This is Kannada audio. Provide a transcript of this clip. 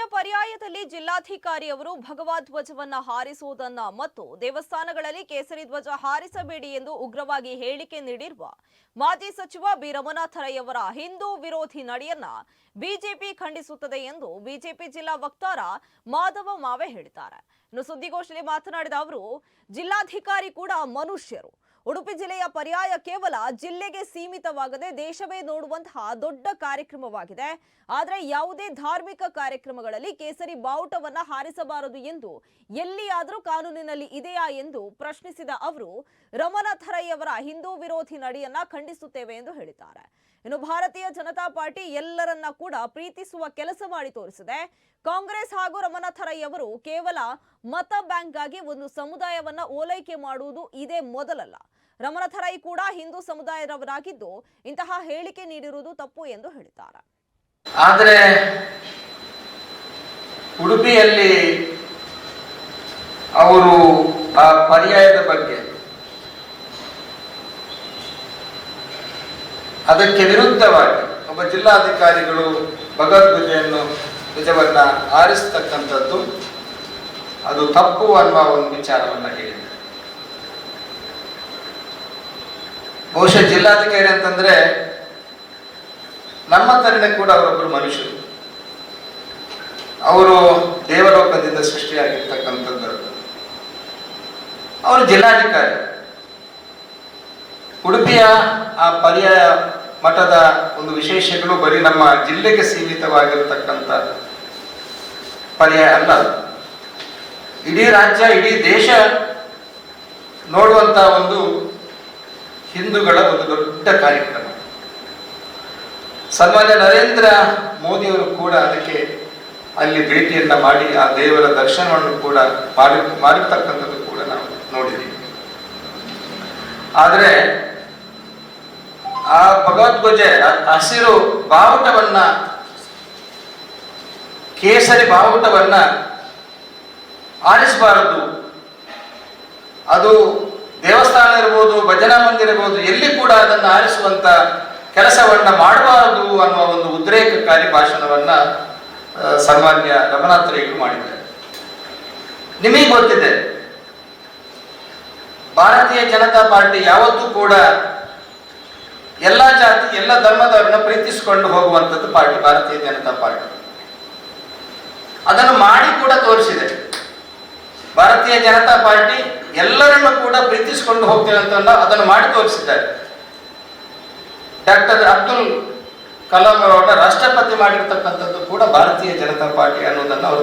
ಬಿಜೆಪಿಯ ಪರ್ಯಾಯದಲ್ಲಿ ಜಿಲ್ಲಾಧಿಕಾರಿಯವರು ಭಗವಧ್ವಜವನ್ನ ಹಾರಿಸುವುದನ್ನ ಮತ್ತು ದೇವಸ್ಥಾನಗಳಲ್ಲಿ ಕೇಸರಿ ಧ್ವಜ ಹಾರಿಸಬೇಡಿ ಎಂದು ಉಗ್ರವಾಗಿ ಹೇಳಿಕೆ ನೀಡಿರುವ ಮಾಜಿ ಸಚಿವ ಬಿ ರಮನಾಥ ರೈ ಅವರ ಹಿಂದೂ ವಿರೋಧಿ ನಡೆಯನ್ನ ಬಿಜೆಪಿ ಖಂಡಿಸುತ್ತದೆ ಎಂದು ಬಿಜೆಪಿ ಜಿಲ್ಲಾ ವಕ್ತಾರ ಮಾಧವ ಮಾವೆ ಹೇಳಿದ್ದಾರೆ. ಇನ್ನು ಸುದ್ದಿಗೋಷ್ಠಿಯಲ್ಲಿ ಮಾತನಾಡಿದ ಅವರು, ಜಿಲ್ಲಾಧಿಕಾರಿ ಕೂಡ ಮನುಷ್ಯರು. ಉಡುಪಿ ಜಿಲ್ಲೆಯ ಪರ್ಯಾಯ ಕೇವಲ ಜಿಲ್ಲೆಗೆ ಸೀಮಿತವಾಗದೆ ದೇಶವೇ ನೋಡುವಂತಹ ದೊಡ್ಡ ಕಾರ್ಯಕ್ರಮವಾಗಿದೆ. ಆದರೆ ಯಾವುದೇ ಧಾರ್ಮಿಕ ಕಾರ್ಯಕ್ರಮಗಳಲ್ಲಿ ಕೇಸರಿ ಬಾವುಟವನ್ನ ಹಾರಿಸಬಾರದು ಎಂದು ಎಲ್ಲಿಯಾದರೂ ಕಾನೂನಿನಲ್ಲಿ ಇದೆಯಾ ಎಂದು ಪ್ರಶ್ನಿಸಿದ ಅವರು, ರಮಣ ಹಿಂದೂ ವಿರೋಧಿ ನಡೆಯನ್ನ ಖಂಡಿಸುತ್ತೇವೆ ಎಂದು ಹೇಳಿದ್ದಾರೆ. ಇನ್ನು ಭಾರತೀಯ ಜನತಾ ಪಾರ್ಟಿ ಎಲ್ಲರನ್ನ ಕೂಡ ಪ್ರೀತಿಸುವ ಕೆಲಸ ಮಾಡಿ ತೋರಿಸಿದೆ. ಕಾಂಗ್ರೆಸ್ ಹಾಗೂ ರಮನಾಥ ರೈ ಅವರು ಕೇವಲ ಮತ ಬ್ಯಾಂಕ್ಗಾಗಿ ಒಂದು ಸಮುದಾಯವನ್ನ ಓಲೈಕೆ ಮಾಡುವುದು ಇದೇ ಮೊದಲಲ್ಲ. ರಮನಾಥ ಕೂಡ ಹಿಂದೂ ಸಮುದಾಯದವರಾಗಿದ್ದು ಇಂತಹ ಹೇಳಿಕೆ ನೀಡಿರುವುದು ತಪ್ಪು ಎಂದು ಹೇಳಿದ್ದಾರೆ. ಆದರೆ ಉಡುಪಿಯಲ್ಲಿ ಅವರು ಆ ಪರ್ಯಾಯದ ಬಗ್ಗೆ ಅದಕ್ಕೆ ವಿರುದ್ಧವಾಗಿ ಒಬ್ಬ ಜಿಲ್ಲಾಧಿಕಾರಿಗಳು ಭಗವದ್ಗೀತೆಯನ್ನು ನಿಜವನ್ನ ಆರಿಸ್ತಕ್ಕಂಥದ್ದು ಅದು ತಪ್ಪು ಅನ್ನುವ ಒಂದು ವಿಚಾರವನ್ನು ಹೇಳಿದ್ದಾರೆ. ಬಹುಶಃ ಜಿಲ್ಲಾಧಿಕಾರಿ ಅಂತಂದ್ರೆ ನಮ್ಮ ತರನೇ ಕೂಡ ಅವರೊಬ್ಬರು ಮನುಷ್ಯರು. ಅವರು ದೇವಲೋಕದಿಂದ ಸೃಷ್ಟಿಯಾಗಿರ್ತಕ್ಕಂಥದ್ದು. ಅವರು ಜಿಲ್ಲಾಧಿಕಾರಿ. ಉಡುಪಿಯ ಆ ಪರ್ಯಾಯ ಮಠದ ಒಂದು ವಿಶೇಷಗಳು ಬರೀ ನಮ್ಮ ಜಿಲ್ಲೆಗೆ ಸೀಮಿತವಾಗಿರತಕ್ಕಂಥ ಪರ್ಯಾಯ ಅಲ್ಲ. ಇಡೀ ರಾಜ್ಯ, ಇಡೀ ದೇಶ ನೋಡುವಂತ ಒಂದು ಹಿಂದೂಗಳ ಒಂದು ದೊಡ್ಡ ಕಾರ್ಯಕ್ರಮ. ಸನ್ಮಾನ್ಯ ನರೇಂದ್ರ ಮೋದಿಯವರು ಕೂಡ ಅದಕ್ಕೆ ಅಲ್ಲಿ ಭೇಟಿಯನ್ನ ಮಾಡಿ, ಆ ದೇವರ ದರ್ಶನವನ್ನು ಕೂಡ ಮಾಡಿ, ಮಾಡಿರ್ತಕ್ಕಂಥದ್ದು ಕೂಡ ನಾವು ನೋಡಿದ್ದೀವಿ ಆದರೆ ಆ ಭಗವದ್ಗಜ ಹಸಿರು ಬಾವುಟವನ್ನ, ಕೇಸರಿ ಬಾವುಟವನ್ನ ಆರಿಸಬಾರದು. ಅದು ದೇವಸ್ಥಾನ ಇರ್ಬೋದು ಭಜನಾ ಮಂದಿರ ಇರ್ಬೋದು, ಎಲ್ಲಿ ಕೂಡ ಅದನ್ನು ಆರಿಸುವಂತ ಕೆಲಸವನ್ನ ಮಾಡಬಾರದು ಅನ್ನುವ ಒಂದು ಉದ್ರೇಕಕಾರಿ ಭಾಷಣವನ್ನ ಸನ್ಮಾನ್ಯ ರಮನಾಥ್ ಮಾಡಿದ್ದಾರೆ. ನಿಮಗೆ ಗೊತ್ತಿದೆ, ಭಾರತೀಯ ಜನತಾ ಪಾರ್ಟಿ ಯಾವತ್ತೂ ಕೂಡ ಎಲ್ಲ ಜಾತಿ, ಎಲ್ಲ ಧರ್ಮದವರನ್ನ ಪ್ರೀತಿಸಿಕೊಂಡು ಹೋಗುವಂಥದ್ದು ಪಾರ್ಟಿ, ಭಾರತೀಯ ಜನತಾ ಪಾರ್ಟಿ. ಅದನ್ನು ಮಾಡಿ ಕೂಡ ತೋರಿಸಿದೆ. ಭಾರತೀಯ ಜನತಾ ಪಾರ್ಟಿ ಎಲ್ಲರನ್ನು ಕೂಡ ಪ್ರೀತಿಸಿಕೊಂಡು ಹೋಗ್ತೇವೆ ಅಂತ ಅದನ್ನು ಮಾಡಿ ತೋರಿಸಿದ್ದಾರೆ. ಡಾಕ್ಟರ್ ಅಬ್ದುಲ್ ಕಲಾಂ ಅವರನ್ನ ರಾಷ್ಟ್ರಪತಿ ಮಾಡಿರ್ತಕ್ಕಂಥದ್ದು ಕೂಡ ಭಾರತೀಯ ಜನತಾ ಪಾರ್ಟಿ ಅನ್ನೋದನ್ನು ಅವರು